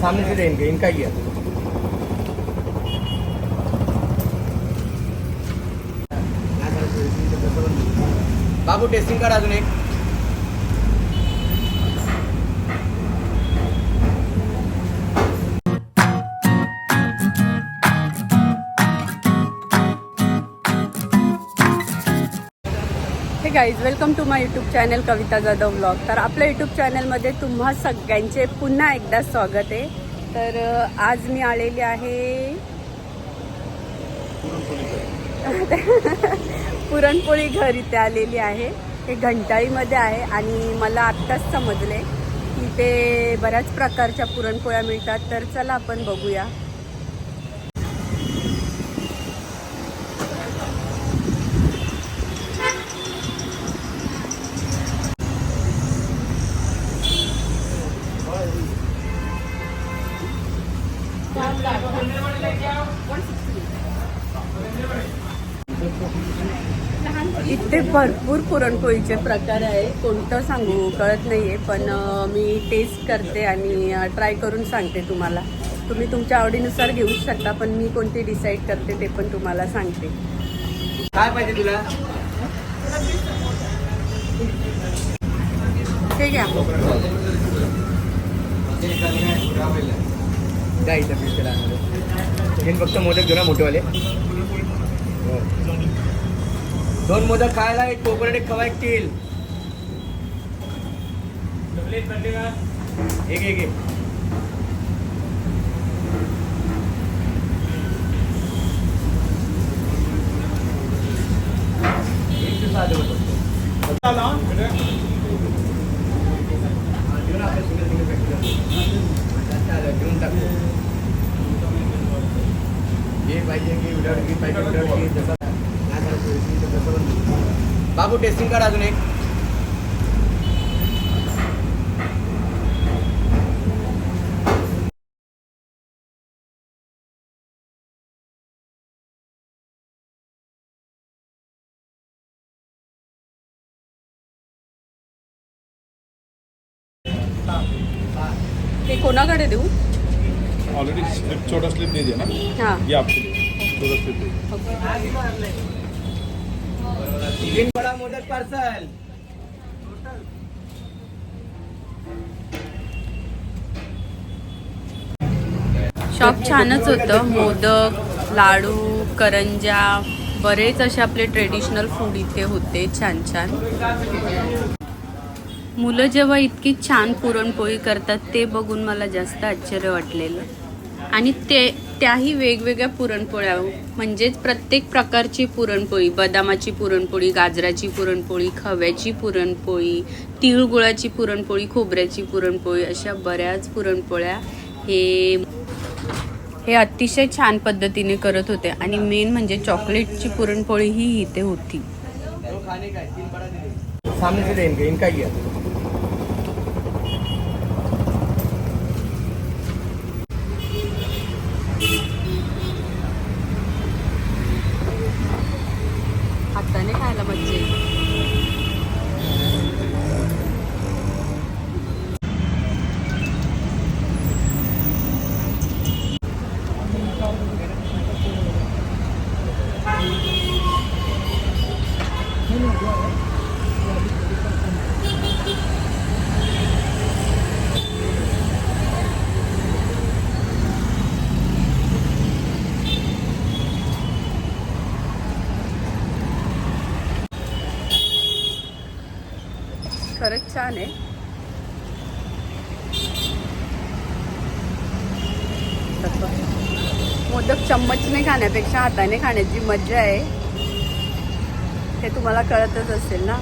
सामने से देंगे इनका ही है। बाबू टेस्टिंग कर अजून एक। Hey guys welcome to my YouTube channel Kavita Jadhav blog तर आपल्या यूट्यूब चॅनलमध्ये तुम्हा सगळ्यांचे पुन्हा एकदा स्वागत आहे. तर आज मी आलेली आहे पुरणपोळी घर इथे आलेली आहे. हे घंटाळीमध्ये आहे आणि मला आत्ताच समजले की ते बऱ्याच प्रकारच्या पुरणपोळ्या मिळतात. तर चला आपण बघूया. इथे भरपूर पुरणपोळीचे प्रकार आहे कोणतं सांगू कळत नाहीये पण अं, मी टेस्ट करते आणि ट्राय करून सांगते तुम्हाला. तुम्ही तुमच्या आवडीनुसार घेऊ शकता पण मी कोणती डिसाईड करते ते पण तुम्हाला सांगते. काय पाहिजे तुला? ठीक आहे काय इथं पीस केला हे फक्त मोदक घेऊ ना मोठेवाले. हो. दोन मोदक खायला एक कोकोनट एक खवा एक तेल. एक एक एक. एक दिवस. होतो. हा, घेऊ ना आपल्या single single pack करून. जास्त आलं, घेऊन टाकू. हे पाहिजे की पाहिजे जसं बाबू टेस्टिंग कर अजून एक. हे कोणाकडे देऊ? ऑलरेडी स्लिप छोटा स्लिप दे दिया ना? हां. ये आपके लिए छोटा बडा मोदक पार्सल शॉप छानच होतं. मोदक लाडू करंजा बरेच असे आपले ट्रेडिशनल फूड इथे होते. छान छान. मुलं जेव्हा इतकी छान पुरणपोळी करतात ते बघून मला जास्त आश्चर्य वाटलेलं. आणि ते त्याही वेगवेगळ्या पुरणपोळ्या म्हणजेच प्रत्येक प्रकारची पुरणपोळी बदामाची पुरणपोळी गाजराची पुरणपोळी खव्याची पुरणपोळी तिळगुळाची पुरणपोळी खोबऱ्याची पुरणपोळी अशा बऱ्याच पुरणपोळ्या हे हे अतिशय छान पद्धतीने करत होते. आणि मेन म्हणजे चॉकलेटची पुरणपोळी ही इथे होती दो खाने का है, तीन बड़ा दे देंगे सामने से देंगे इनका ही है हाताने खायला मज्जा येईल खरंच छान आहे. मोदक चम्मचने खाण्यापेक्षा हाताने खाण्याची मज्जा आहे. हे तुम्हाला कळतच असेल ना?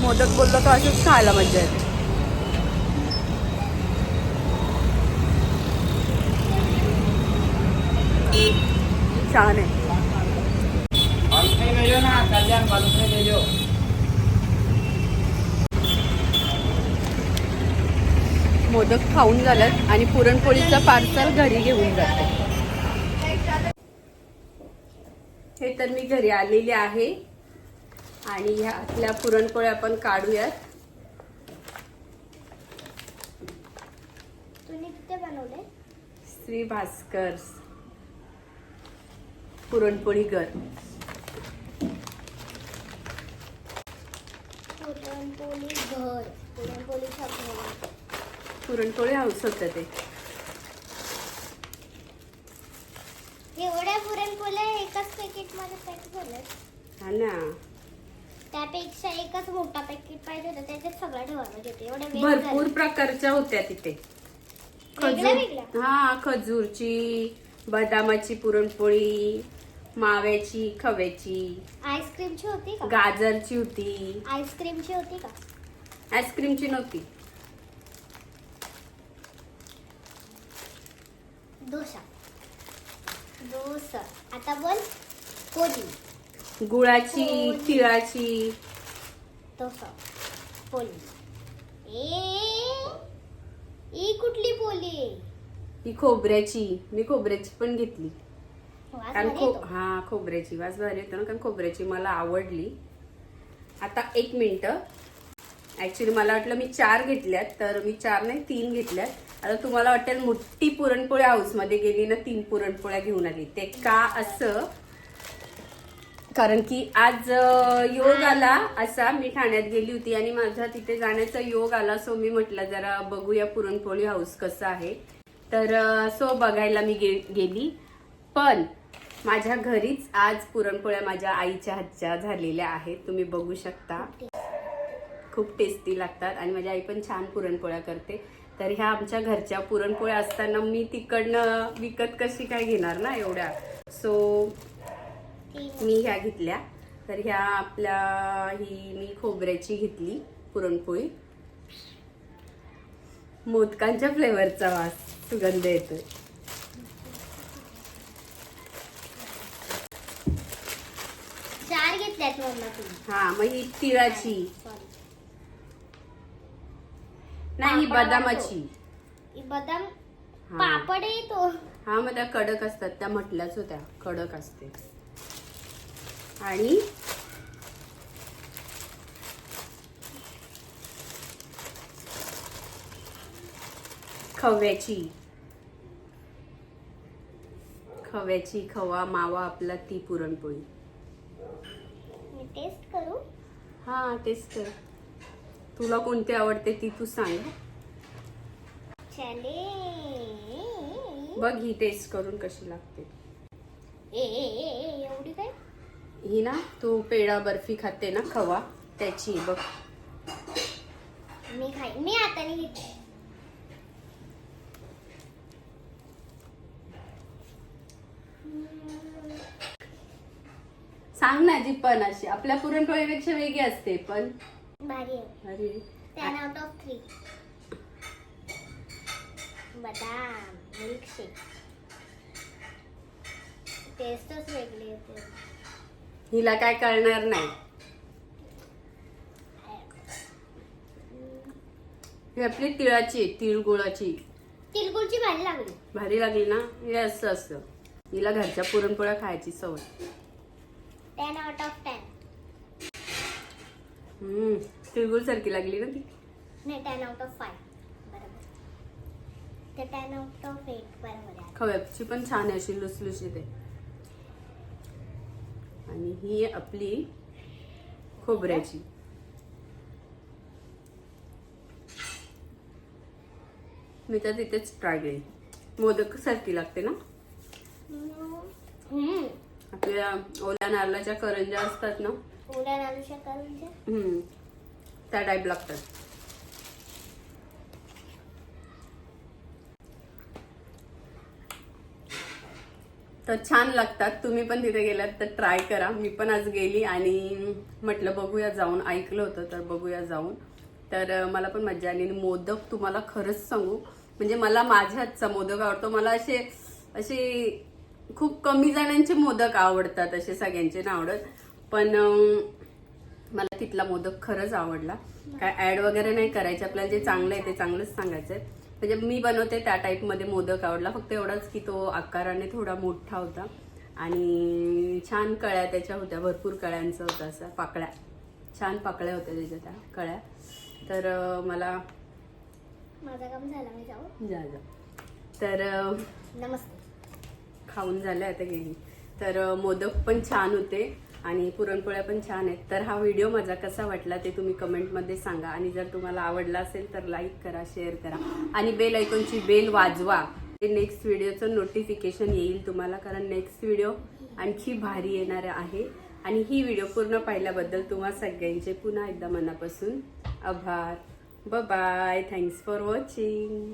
मोदक बोललो तर असंच खायला मजा येते. छान आहे. લેજો ના કલ્યાણ બાલુભાઈ मोदक खाऊन झालं आणि पुरणपोळीचं पार्सल घरी घेऊन जाते. हे तर मी घरी आलेले आहे. आणि ह्या आपल्या पुरणपोळ्या आपण काढूयात. श्री भास्कर. पुरणपोळी घर. पुरणपोळी घर. पुरणपोळी हाऊस होतं ते. एवढ्या पुरणपोळ्या एकाच पॅकेटमध्ये पॅक झाल्या हा ना. त्यापेक्षा एकच मोठा पॅकेट पाहिजे होता त्याच्यात सगळं ठेवायला घेते एवढ्या वेळ भरपूर झाले. प्रकारच्या होत्या तिथे. वेगळ्या वेगळ्या? हा खजूरची बदामाची पुरणपोळी माव्याची खव्याची. आईस्क्रीमची होती का? गाजरची होती. आईस्क्रीमची होती का? आईस्क्रीमची नव्हती. डोसा. डोसा. आता बोल पोळी गुळाची. तिळाची. डोसा. पोळी. ए ई कुठली पोळी? ही खोबऱ्याची. मी खोबऱ्याची पण घेतली. कारण भारी खो. हा खोबऱ्याची वास भारी येतो ना कारण खोबऱ्याची मला आवडली. आता एक मिनिट. ऍक्च्युली मला वाटलं मी चार घेतल्यात तर मी चार नाही तीन घेतल्यात. आता तुम्हाला वाटेल मोठी पुरणपोळी हाऊसमध्ये गेली ना तीन पुरणपोळ्या घेऊन आली. ते का असं? कारण की आज योग आला असा मी ठाण्यात गेली होती आणि माझा तिथे जाण्याचा योग आला सो मी म्हटलं जरा बघूया पुरणपोळी हाऊस कसं आहे. तर सो बघायला मी गे- गेली. पण माझ्या घरीच आज पुरणपोळ्या माझ्या आईच्या हातच्या झालेल्या आहेत. तुम्ही बघू शकता. खूप टेस्टी. लागतात आणि माझी आई पण छान पुरणपोळ्या करते. तर ह्या आमच्या घरच्या पुरणपोळ्या असताना मी तिकडनं विकत कशी काय घेणार ना एवढ्या? सो. मी ह्या घेतल्या. तर ह्या आपल्या ही मी खोबऱ्याची घेतली पुरणपोळी. मोदकांच्या फ्लेवरचा वास सुगंध येतोय. हा मग ही तिळाची. नाही ही बदामाची. बदाम हा. पापड येतो हा मग त्या कडक असतात त्या म्हटल्याच होत्या कडक असते. आणि? खव्याची. खव्याची खवा मावा आपला ती पुरणपोळी मी टेस्ट करू हा तेच तर. तुला कोणती आवडते ती तू सांग. चले बघ ही टेस्ट करून कशी लागते. एवढी काय? ही ना तू पेढा बर्फी खाते ना खवा. त्याची बघ. मी खाईन मी हाताने घेते सांग ना जी पण अशी. आपल्या पुरणपोळीपेक्षा वेगळी असते पण. भारी आहे. अरे टेन आउट ऑफ थ्री बदाम मिल्कशेक टेस्टच वेगळी येते. हिला काय कळणार नाही. ही आपली तिळाची आहे, तिळ गुळाची तिलगुळची भाजी लागली. भारी लागली ना? हे असं. असतं हिला घरच्या पुरणपोळ्या खायची सवय. टेन आउट ऑफ टेन हम्म तिळगुळ सारखी लागली ना ती. नाही टेन आउट ऑफ फाय बरोबर. ते टेन आउट ऑफ एट बरोबर आहे. खव्याची पण छान आहे अशी लुसलुशीत आहे. आणि ही आपली खोबऱ्याची. मी तर तिथेच ट्राय केली मोदक सारखी लागते ना? हम्म. आपल्या ओल्या नारळाच्या करंजा असतात ना? नालू शकाल म्हणजे हम्म, त्या टाईप लागतात. तर छान लागतात. तुम्ही पण तिथे गेलात तर ट्राय करा. मी पण आज गेली आणि म्हटलं बघूया जाऊन. ऐकलं होतं तर बघूया जाऊन. तर मला पण मजा आली आणि मोदक तुम्हाला खरंच सांगू. म्हणजे मला माझ्या हातचा मोदक आवडतो. मला असे असे खूप कमी जणांचे मोदक आवडतात असे सगळ्यांचे ना आवडत पण मला तिथला मोदक खरंच आवडला. काय ऍड वगैरे नाही करायचे. आपल्याला जे चांगलं आहे ते चांगलंच सांगायचंय. म्हणजे मी बनवते त्या टाईपमध्ये मोदक आवडला. फक्त एवढाच की तो आकाराने थोडा मोठा होता. आणि छान कळ्या त्याच्या होत्या. भरपूर कळ्यांचं होतं असं. पाकळ्या. छान पाकळ्या होत्या त्याच्या त्या कळ्या. तर मला माझं काम झालं. मी जाऊ? जा जा. तर नमस्ते खाऊन झालं आता गेली. तर मोदक पण छान होते आणि पुरणपोळ्या पण छान आहेत. तर हा व्हिडिओ माझा कसा वाटला ते तुम्ही कमेंटमध्ये सांगा. आणि जर तुम्हाला आवडला असेल तर लाईक करा शेअर करा. आणि बेल ऐकूनची बेल वाजवा. ते नेक्स्ट व्हिडिओचं नोटिफिकेशन येईल तुम्हाला. कारण नेक्स्ट व्हिडिओ आणखी भारी येणार आहे. आणि ही व्हिडिओ पूर्ण पाहिल्याबद्दल तुम्हा सगळ्यांचे पुन्हा एकदा मनापासून आभार. ब बाय थँक्स फॉर वॉचिंग